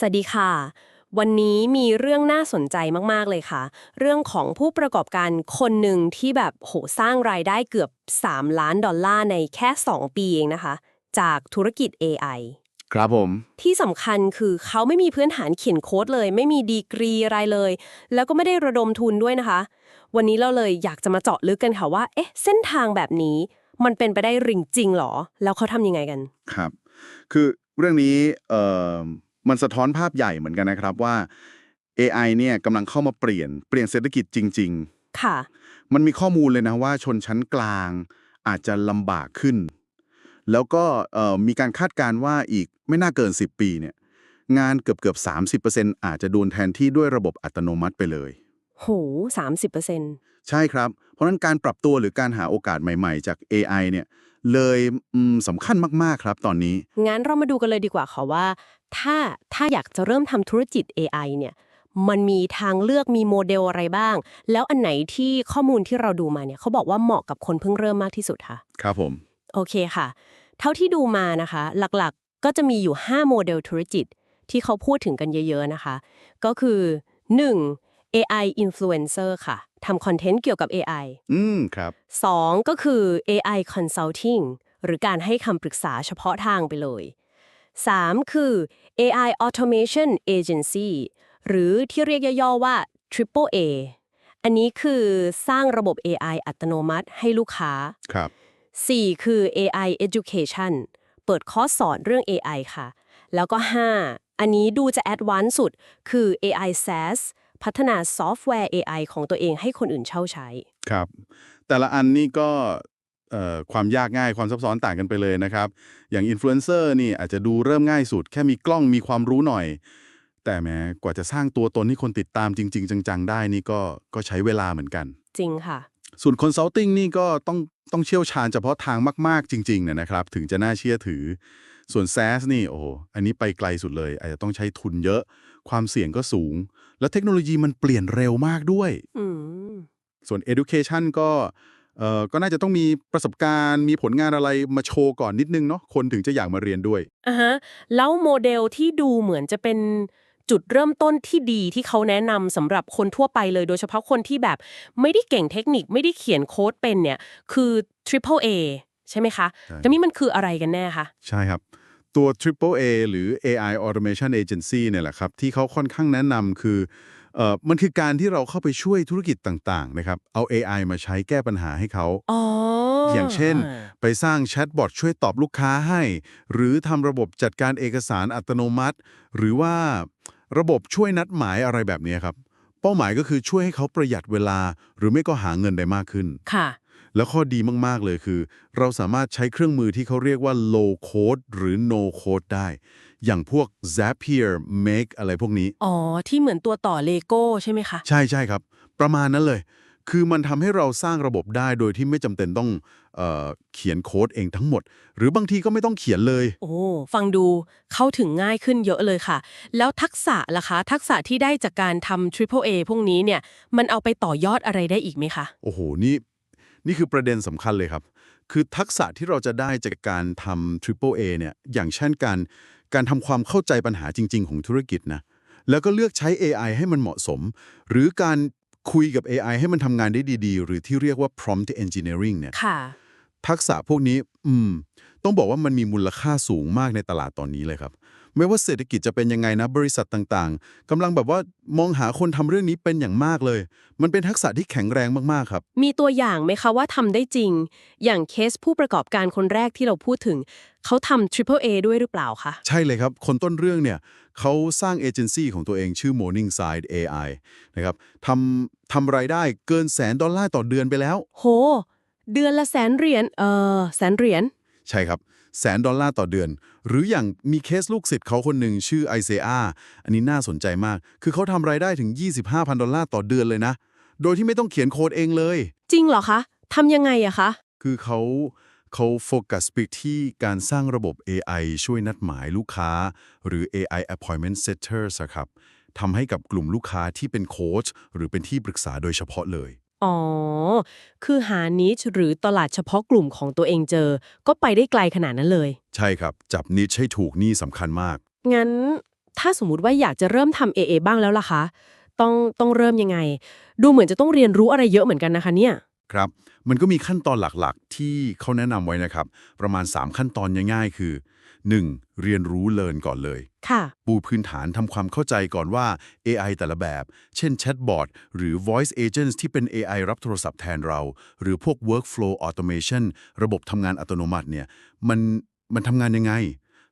สวัสดีค่ะ วันนี้มีเรื่องน่าสนใจมาก ๆ เลยค่ะ เรื่องของผู้ประกอบการคนหนึ่งที่แบบโหสร้างรายได้เกือบ 3 ล้านดอลลาร์ในแค่ 2 ปีเองนะคะ จากธุรกิจ AI ครับผม ที่สำคัญคือเขาไม่มีพื้นฐานเขียนโค้ดเลย ไม่มีดีกรีอะไรเลย แล้วก็ไม่ได้ระดมทุนด้วยนะคะ วันนี้เราเลยอยากจะมาเจาะลึกกันค่ะว่า เอ๊ะ เส้นทางแบบนี้ มันเป็นไปได้ริงจริงเหรอ แล้วเขาทำยังไงกัน ครับ คือเรื่องนี้เอ่อ มันสะท้อนภาพใหญ่เหมือนกันนะครับว่า AI เนี่ยกำลังเข้ามาเปลี่ยนเปลี่ยนเศรษฐกิจจริงค่ะๆมันมีข้อมูลเลยนะว่าชนชั้นกลางอาจจะลำบากขึ้น แล้วก็เอ่อมีการคาดการณ์ว่าอีกไม่น่าเกิน 10 ปีเนี่ยงานเกือบเกือบ 30%อาจจะโดนแทนที่ด้วยระบบอัตโนมัติไปเลย โหสามสิบเปอร์เซ็นต์ใช่ครับ เพราะฉะนั้นการปรับตัวหรือการหาโอกาสใหม่ๆ จาก AI เนี่ย เลยอืมสำคัญมาก ๆ ครับตอนนี้ งั้นเรามาดูกันเลยดีกว่าค่ะว่า ถ้าถ้าอยากจะเริ่มทำธุรกิจ AI เนี่ย มันมีทางเลือกมีโมเดลอะไรบ้าง แล้วอันไหนที่ข้อมูลที่เราดูมาเนี่ยเขาบอกว่าเหมาะกับคนเพิ่งเริ่มมากที่สุดค่ะ ครับผม โอเคค่ะ เท่าที่ดูมานะคะ หลักๆก็จะมีอยู่ 5 โมเดลธุรกิจที่เขาพูดถึงกันเยอะ ๆนะคะ ก็คือ 1. AI influencer ค่ะทำคอนเทนต์เกี่ยวกับ AI อืมครับ 2. ก็คือ AI consulting หรือการให้คำปรึกษาเฉพาะทางไปเลย 3. คือ AI automation agency หรือที่เรียกย่อๆว่า Triple A อันนี้คือสร้างระบบ AI อัตโนมัติให้ลูกค้า ครับ 4 คือ AI education เปิดคอร์สสอนเรื่อง AI ค่ะ แล้วก็ 5 อันนี้ดูจะแอดวานซ์สุด คือ AI SaaS พัฒนาซอฟต์แวร์ AI ของตัวเองให้คนอื่นเช่าใช้ ครับ แต่ละอันนี่ก็เอ่อความยากง่ายความซับซ้อนต่างกันไปเลยนะครับ อย่างอินฟลูเอนเซอร์นี่อาจจะดูเริ่มง่ายสุด แค่มีกล้องมีความรู้หน่อย แต่แม้กว่าจะสร้างตัวตนที่คนติดตามจริง ๆ จังๆ ได้นี่ก็ก็ใช้เวลาเหมือนกัน จริงค่ะ ส่วนคอนซัลทิงนี่ก็ต้องต้องเชี่ยวชาญเฉพาะทางมาก ๆ จริงๆเนี่ยนะครับ ถึงจะน่าเชื่อถือ ส่วน SaaS นี่โอ้โหอันนี้ไปไกลสุดเลย อาจจะต้องใช้ทุนเยอะ ความเสี่ยงก็สูง แล้วเทคโนโลยีมันเปลี่ยนเร็วมากด้วยอืมส่วน education ก็เอ่อก็น่าจะต้องมีประสบการณ์มีผลงานอะไรมาโชว์ก่อนนิดนึงเนาะคนถึงจะอยากมาเรียนด้วยอะฮะแล้วโมเดลที่ดูเหมือนจะเป็น จุดเริ่มต้นที่ดีที่เขาแนะนำสำหรับคนทั่วไปเลย โดยเฉพาะคนที่แบบไม่ได้เก่งเทคนิคไม่ได้เขียนโค้ดเป็นเนี่ยคือ Triple A ใช่ไหมคะใช่แต่นี่มันคืออะไรกันแน่คะ ใช่ครับ ตัว Triple A หรือ AI Automation Agency เนี่ยแหละครับ ที่เขาค่อนข้างแนะนำคือเอ่อมันคือการที่เราเข้าไปช่วยธุรกิจต่างๆนะครับ เอา AI มาใช้แก้ปัญหาให้เขาอ๋อออย่างเช่น ไปสร้างแชทบอทช่วยตอบลูกค้าให้ หรือทำระบบจัดการเอกสารอัตโนมัติ หรือว่า ระบบช่วยนัดหมายอะไรแบบนี้ครับ เป้าหมายก็คือช่วยให้เขาประหยัดเวลา หรือไม่ก็หาเงินได้มากขึ้น ค่ะ แล้วข้อดีมากๆเลยคือ เราสามารถใช้เครื่องมือที่เขาเรียกว่า low code หรือ no code ได้ อย่างพวก Zapier Make อะไรพวกนี้ อ๋อ ที่เหมือนตัวต่อเลโก้ใช่ไหมคะ ใช่ใช่ครับ ประมาณนั้นเลย คือมันทำให้เราสร้างระบบได้โดยที่ไม่จำเป็นต้องเออเขียนโค้ดเองทั้งหมด หรือบางทีก็ไม่ต้องเขียนเลย โอ้ฟังดูเข้าถึงง่ายขึ้นเยอะเลยค่ะ แล้วทักษะล่ะคะ ทักษะที่ได้จากการทำ Triple A พวกนี้เนี่ยมันเอาไปต่อยอดอะไรได้อีกไหมคะ โอ้โห นี่ นี่คือประเด็นสำคัญเลยครับ คือทักษะที่เราจะได้จากการทำ Triple A เนี่ย อย่างเช่นการ การทำความเข้าใจปัญหาจริง ๆ ของธุรกิจนะ แล้วก็เลือกใช้ AI ให้มันเหมาะสม หรือการ คุยกับ AI ให้มันทำงานได้ดีๆ หรือที่เรียกว่า prompt engineering เนี่ยค่ะทักษะพวกนี้ อืม ต้องบอกว่ามันมีมูลค่าสูงมากในตลาดตอนนี้เลยครับ ไม่ว่าเศรษฐกิจจะเป็นยังไงนะ บริษัทต่างๆกำลังแบบว่ามองหาคนทำเรื่องนี้เป็นอย่างมากเลย มันเป็นทักษะที่แข็งแรงมากๆครับ มีตัวอย่างไหมคะว่าทำได้จริง อย่างเคสผู้ประกอบการคนแรกที่เราพูดถึง เขาทำ Triple A ด้วยหรือเปล่าคะ ใช่เลยครับ คนต้นเรื่องเนี่ยเขาสร้างเอเจนซี่ของตัวเองชื่อ Morningside AI นะครับทำทำรายได้เกินแสนดอลลาร์ต่อเดือนไปแล้ว โห เดือนละแสนเหรียญเออแสนเหรียญใช่ครับ แสนดอลลาร์ต่อเดือน หรืออย่างมีเคสลูกศิษย์เขาคนหนึ่งชื่อไอเซอาอันนี้น่าสนใจมาก คือเขาทำรายได้ถึง 25,000 ดอลลาร์ต่อเดือนเลยนะ โดยที่ไม่ต้องเขียนโค้ดเองเลย จริงเหรอคะทำยังไงอะคะ คือเขาเขาโฟกัสไปที่การสร้างระบบ AI ช่วยนัดหมายลูกค้า หรือ AI appointment setters อะครับทำให้กับกลุ่มลูกค้าที่เป็นโค้ชหรือเป็นที่ปรึกษาโดยเฉพาะเลย อ๋อ คือหานิชหรือตลาดเฉพาะกลุ่มของตัวเองเจอ ก็ไปได้ไกลขนาดนั้นเลย ใช่ครับ จับนิชให้ถูกนี่สำคัญมาก งั้นถ้าสมมุติว่าอยากจะเริ่มทำ AA บ้างแล้วล่ะคะ ต้องต้องเริ่มยังไง ดูเหมือนจะต้องเรียนรู้อะไรเยอะเหมือนกันนะคะเนี่ย ครับ มันก็มีขั้นตอนหลักๆ ที่เขาแนะนำไว้นะครับ ประมาณ 3 ขั้นตอนง่ายๆ คือ 1. เรียนรู้เลินก่อนเลย ค่ะ ปูพื้นฐานทำความเข้าใจก่อนว่า AI แต่ละแบบ เช่นแชทบอทหรือ voice agents ที่เป็น AI รับโทรศัพท์แทนเรา หรือพวก workflow automation ระบบทำงานอัตโนมัติเนี่ย มันมันทำงานยังไง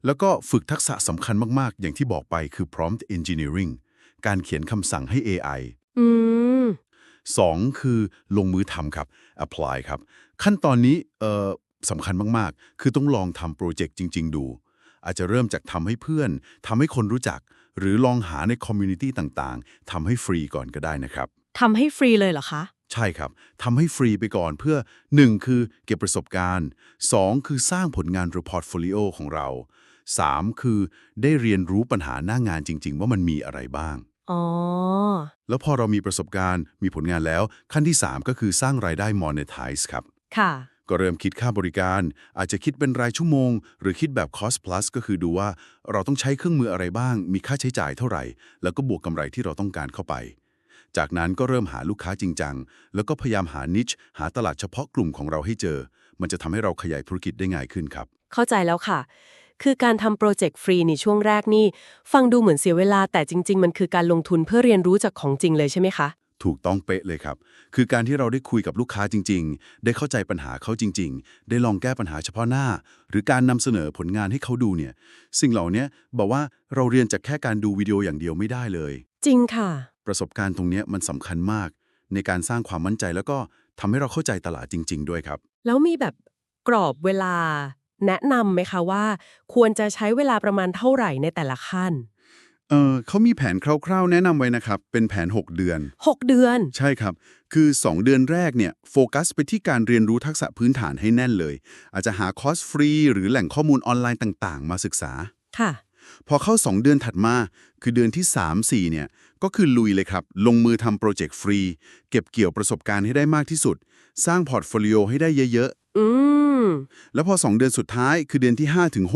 แล้วก็ฝึกทักษะสำคัญมากๆ อย่างที่บอกไปคือ prompt engineering การเขียนคำสั่งให้ AI อืม 2 คือลงมือทำครับ apply ครับ ขั้นตอนนี้เอ่อสำคัญมาก ๆ คือต้องลองทำโปรเจกต์จริง ๆ ดู อาจจะเริ่มจากทำให้เพื่อนทำให้คนรู้จัก หรือลองหาในคอมมูนิตี้ต่างๆทำให้ฟรีก่อนก็ได้นะครับทำให้ฟรีเลยเหรอคะ ใช่ครับทำให้ฟรีไปก่อนเพื่อ 1. คือเก็บประสบการณ์ 2. คือสร้างผลงานหรือพอร์ตโฟลิโอของเรา 3. คือได้เรียนรู้ปัญหาหน้างานจริง ๆ ว่ามันมีอะไรบ้าง อ๋อ แล้วพอเรามีประสบการณ์ มีผลงานแล้ว ขั้นที่ 3 ก็คือสร้างรายได้ monetize ครับ ค่ะ ก็เริ่มคิดค่าบริการ อาจจะคิดเป็นรายชั่วโมง หรือคิดแบบ cost plus ก็คือดูว่าเราต้องใช้เครื่องมืออะไรบ้าง มีค่าใช้จ่ายเท่าไหร่ แล้วก็บวกกำไรที่เราต้องการเข้าไป จากนั้นก็เริ่มหาลูกค้าจริงจัง แล้วก็พยายามหา niche หาตลาดเฉพาะกลุ่มของเราให้เจอ มันจะทำให้เราขยายธุรกิจได้ง่ายขึ้นครับ เข้าใจแล้วค่ะ คือการทำโปรเจกต์ฟรีในช่วงแรกนี่ ฟังดูเหมือนเสียเวลาแต่จริง ๆ มันคือการลงทุนเพื่อเรียนรู้จากของจริงเลยใช่ไหมคะ ถูกต้องเป๊ะเลยครับ คือการที่เราได้คุยกับลูกค้าจริง ๆ ได้เข้าใจปัญหาเขาจริง ๆ ได้ลองแก้ปัญหาเฉพาะหน้า หรือการนำเสนอผลงานให้เขาดูเนี่ย สิ่งเหล่านี้บอกว่าเราเรียนจากแค่การดูวิดีโออย่างเดียวไม่ได้เลย จริงค่ะ ประสบการณ์ตรงเนี้ยมันสำคัญมาก ในการสร้างความมั่นใจแล้วก็ทำให้เราเข้าใจตลาดจริง ๆ ด้วยครับ แล้วมีแบบกรอบเวลา แนะนำไหมคะว่า ควรจะใช้เวลาประมาณเท่าไหร่ในแต่ละขั้น เออเขามีแผนคร่าวๆ แนะนำไว้นะครับ เป็นแผน 6 เดือน 6 เดือน ใช่ครับ คือ 2 เดือนแรกเนี่ยโฟกัสไปที่การเรียนรู้ทักษะพื้นฐานให้แน่นเลย อาจจะหาคอร์สฟรี หรือแหล่งข้อมูลออนไลน์ต่างๆ มาศึกษา ค่ะ พอเข้า 2 เดือนถัดมา คือเดือนที่ 3-4เนี่ย ก็คือลุยเลยครับ ลงมือทำโปรเจกต์ฟรี เก็บเกี่ยวประสบการณ์ให้ได้มากที่สุด สร้างพอร์ตโฟลิโอให้ได้เยอะอืมๆ แล้วพอ 2 เดือนสุดท้ายคือเดือนที่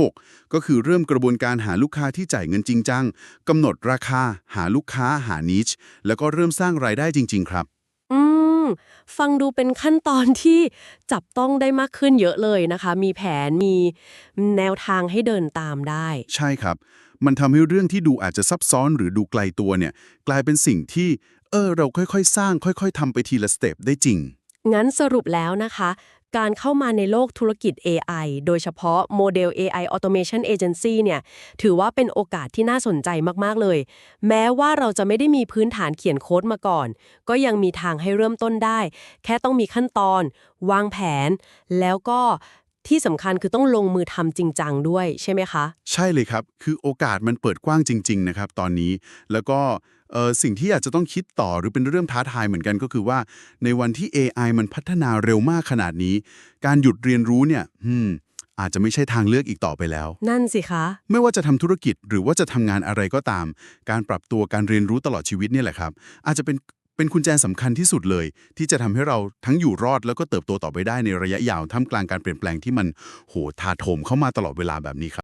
5-6ก็คือเริ่มกระบวนการหาลูกค้าที่จ่ายเงินจริงจังกำหนดราคา หาลูกค้าหานิชแล้วก็เริ่มสร้างรายได้จริง ๆ ครับ อืม ฟังดูเป็นขั้นตอนที่จับต้องได้มากขึ้นเยอะเลยนะคะ มีแผนมีแนวทางให้เดินตามได้ ใช่ครับ มันทำให้เรื่องที่ดูอาจจะซับซ้อนหรือดูไกลตัวเนี่ย กลายเป็นสิ่งที่ เออ เราค่อยๆ สร้าง ค่อย ๆทำไปทีละสเต็ปได้จริง งั้นสรุปแล้วนะคะ การเข้ามาในโลกธุรกิจ AI โดยเฉพาะโมเดล AI Automation Agency เนี่ยถือว่าเป็นโอกาสที่น่าสนใจมาก ๆ เลย แม้ว่าเราจะไม่ได้มีพื้นฐานเขียนโค้ดมาก่อน ก็ยังมีทางให้เริ่มต้นได้ แค่ต้องมีขั้นตอน วางแผน แล้วก็ ที่สำคัญคือต้องลงมือทำจริงจังด้วยใช่ไหมคะ ใช่เลยครับ คือโอกาสมันเปิดกว้างจริง ๆ นะครับ ตอนนี้ แล้วก็เอ่อสิ่งที่อยากจะต้องคิดต่อหรือเป็นเรื่องท้าทายเหมือนกันก็คือว่า ในวันที่ AI มันพัฒนาเร็วมากขนาดนี้ การหยุดเรียนรู้เนี่ยอืมอาจจะไม่ใช่ทางเลือกอีกต่อไปแล้ว นั่นสิคะ ไม่ว่าจะทำธุรกิจหรือว่าจะทำงานอะไรก็ตาม การปรับตัวการเรียนรู้ตลอดชีวิตเนี่ยแหละครับ อาจจะเป็น เป็นกุญแจสำคัญที่สุดเลย ที่จะทำให้เราทั้งอยู่รอดแล้วก็เติบโตต่อไปได้ในระยะยาวท่ามกลางการเปลี่ยนแปลงที่มันโหถาโถมเข้ามาตลอดเวลาแบบนี้ครับ